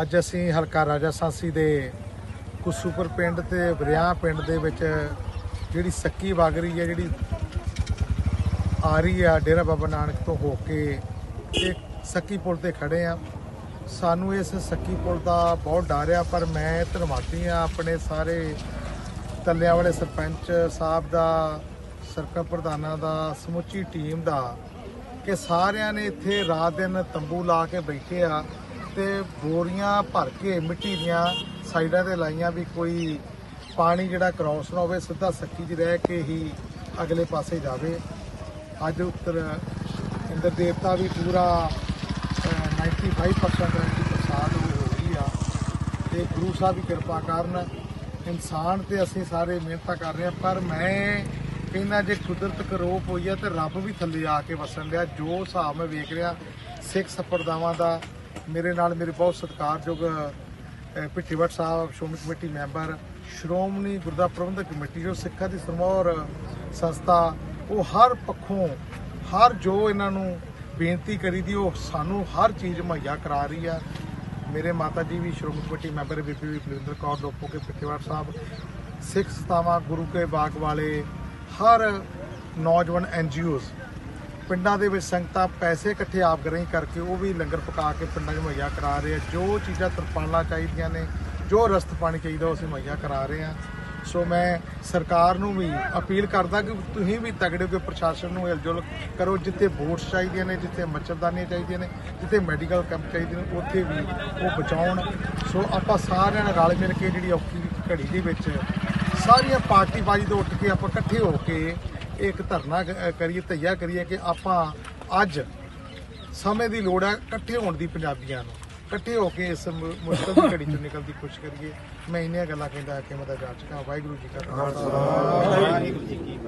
ਅੱਜ ਅਸੀਂ ਹਲਕਾ ਰਾਜਾ ਸਾਂਸੀ ਦੇ ਕੁਸੂਪਰ ਪਿੰਡ ਤੇ ਬਰਿਆਹ ਪਿੰਡ ਦੇ ਵਿੱਚ ਜਿਹੜੀ ਸੱਕੀ ਵਗ ਰਹੀ ਹੈ, ਜਿਹੜੀ ਆ ਰਹੀ ਆ ਡੇਰਾ ਬਾਬਾ ਨਾਨਕ ਤੋਂ ਹੋ ਕੇ ਇਹ ਸੱਕੀ ਪੁਲ ਤੇ ਖੜੇ ਆ। ਸਾਨੂੰ ਇਸ ਸੱਕੀ ਪੁਲ ਦਾ ਬਹੁਤ ਡਰ ਆ, ਪਰ ਮੈਂ ਧੰਨਵਾਦੀ ਆ ਆਪਣੇ ਸਾਰੇ ਤੱਲਿਆਂ ਵਾਲੇ ਸਰਪੰਚ ਸਾਹਿਬ ਦਾ, ਸਰਕਲ ਪ੍ਰਧਾਨਾਂ ਦਾ, ਸਮੁੱਚੀ ਟੀਮ ਦਾ ਕਿ ਸਾਰਿਆਂ ਨੇ ਇੱਥੇ ਰਾਤ ਦਿਨ ਤੰਬੂ ਲਾ ਕੇ ਬੈਠੇ ਆ। ਤੇ ਬੋਰੀਆਂ ਭਰ ਕੇ ਮਿੱਟੀ ਦੀਆਂ ਸਾਈਡਾਂ ਤੇ ਲਾਈਆਂ ਵੀ ਕੋਈ ਪਾਣੀ ਜਿਹੜਾ ਕ੍ਰਾਸ ਨਾ ਹੋਵੇ ਸਿੱਧਾ ਸੱਕੀ 'ਚ ਰਹਿ ਕੇ ਹੀ ਅਗਲੇ ਪਾਸੇ ਜਾਵੇ। ਅੱਜ ਉੱਤਰ ਇੰਦਰ ਦੇਵਤਾ ਵੀ ਪੂਰਾ ਅਹ, 95% ਦੀ ਪ੍ਰਸਾਦ ਹੋ ਰਹੀ ਆ। ਤੇ ਗੁਰੂ ਸਾਹਿਬ ਦੀ ਕਿਰਪਾ ਕਾਰਨ ਇਨਸਾਨ ਤੇ ਅਸੀਂ ਸਾਰੇ ਮਿਹਨਤਾਂ ਕਰ ਰਹੇ ਆ ਪਰ ਮੈਂ ਕਹਿੰਦਾ ਜੇ ਕੁਦਰਤ ਕਰੋਪ ਹੋਈ ਆ ਤੇ ਰੱਬ ਵੀ ਥੱਲੇ ਆ ਕੇ ਵਸਣ ਲਿਆ ਜੋ ਹਿਸਾਬ ਮੈਂ ਵੇਖ ਰਿਹਾ ਸਿੱਖ ਸੰਪਰਦਾਵਾਂ ਦਾ ਮੇਰੇ ਨਾਲ ਮੇਰੇ ਬਹੁਤ ਸਤਿਕਾਰਯੋਗ ਅਹ, ਸਾਹਿਬ ਸ਼੍ਰੋਮਣੀ ਕਮੇਟੀ ਮੈਂਬਰ ਸ਼੍ਰੋਮਣੀ ਗੁਰਦਾ ਪ੍ਰਬੰਧਕ ਕਮੇਟੀ ਜੋ ਸਿੱਖਾਂ ਦੀ ਸਰਮੌਰ ਸੰਸਥਾ ਉਹ ਹਰ ਪੱਖੋਂ ਹਰ ਜੋ ਇਹਨਾਂ ਨੂੰ ਬੇਨਤੀ ਕਰੀ ਦੀ ਉਹ ਸਾਨੂੰ ਹਰ ਚੀਜ਼ ਮੁਹੱਈਆ ਕਰਾ ਰਹੀ ਆ ਮੇਰੇ ਮਾਤਾ ਜੀ ਵੀ ਸ਼੍ਰੋਮਣੀ ਕਮੇਟੀ ਮੈਂਬਰ ਬੀਬੀ ਵੀ ਬਲਵਿੰਦਰ ਕੌਰ ਲੋਪੋ ਕੇ ਪਿੱਟੇਵਾਰ ਸਾਹਿਬ ਸਿੱਖ ਸੰਸਥਾਵਾਂ ਗੁਰੂ ਕੇ ਬਾਗ ਵਾਲੇ ਹਰ ਨੌਜਵਾਨ ਐਨਜੀਓਜ਼ ਪਿੰਡਾਂ ਦੇ ਵਿੱਚ ਸੰਗਤਾਂ ਪੈਸੇ ਇਕੱਠੇ ਆਪ ਗਰਹੀਂ ਕਰਕੇ ਉਹ ਵੀ ਲੰਗਰ ਪਕਾ ਕੇ ਪਿੰਡਾਂ 'ਚ ਮੁਹੱਈਆ ਕਰਾ ਰਹੇ ਆ। ਜੋ ਚੀਜ਼ਾਂ ਤਰਪਾਲਾਂ ਚਾਹੀਦੀਆਂ ਨੇ, ਜੋ ਰਸਤ ਪਾਣੀ ਚਾਹੀਦਾ, ਉਹ ਅਸੀਂ ਮੁਹੱਈਆ ਕਰਾ ਰਹੇ ਆ। ਸੋ ਮੈਂ ਸਰਕਾਰ ਨੂੰ ਵੀ ਅਪੀਲ ਕਰਦਾ ਕਿ ਤੁਸੀਂ ਵੀ ਤਗੜੇ ਹੋ ਕੇ ਪ੍ਰਸ਼ਾਸਨ ਨੂੰ ਹਿਲਜੁਲ ਕਰੋ, ਜਿੱਥੇ ਬੋਟਸ ਚਾਹੀਦੀਆਂ ਨੇ, ਜਿੱਥੇ ਮੱਛਰਦਾਨੀਆਂ ਚਾਹੀਦੀਆਂ ਨੇ, ਜਿੱਥੇ ਮੈਡੀਕਲ ਕੈਂਪ ਚਾਹੀਦੇ ਨੇ, ਉੱਥੇ ਵੀ ਉਹ ਬਚਾਉਣ। ਸੋ ਆਪਾਂ ਸਾਰਿਆਂ ਨੇ ਰਲ ਮਿਲ ਕੇ ਜਿਹੜੀ ਔਖੀ ਘੜੀ ਦੇ ਵਿੱਚ ਸਾਰੀਆਂ ਪਾਰਟੀਬਾਜ਼ੀ ਤੋਂ ਉੱਠ ਕੇ ਆਪਾਂ ਇਕੱਠੇ ਹੋ ਕੇ ਇੱਕ ਧਰਨਾ ਕ- ਕਰੀਏ ਤਈਆ ਕਰੀਏ ਕਿ ਆਪਾਂ ਅੱਜ ਸਮੇਂ ਦੀ ਲੋੜ ਹੈ ਇਕੱਠੇ ਹੋਣ ਦੀ ਪੰਜਾਬੀਆਂ ਨੂੰ। ਇਕੱਠੇ ਹੋ ਕੇ ਇਸ ਮੁ- ਮੁਸ਼ਕਲ ਦੀ ਘੜੀ ਚੋਂ ਨਿਕਲਣ ਦੀ ਕੋਸ਼ਿਸ਼ ਕਰੀਏ। ਮੈਂ ਇੰਨੀਆਂ ਗੱਲਾਂ ਕਹਿੰਦਾ ਕਿ ਮੈਂ ਤਾਂ ਜਾ ਚੁੱਕਾ ਵਾਹਿਗੁਰੂ ਜੀ ਕਾ ਖਾਲਸਾ। ਵਾਹਿਗੁਰੂ ਜੀ ਕੀ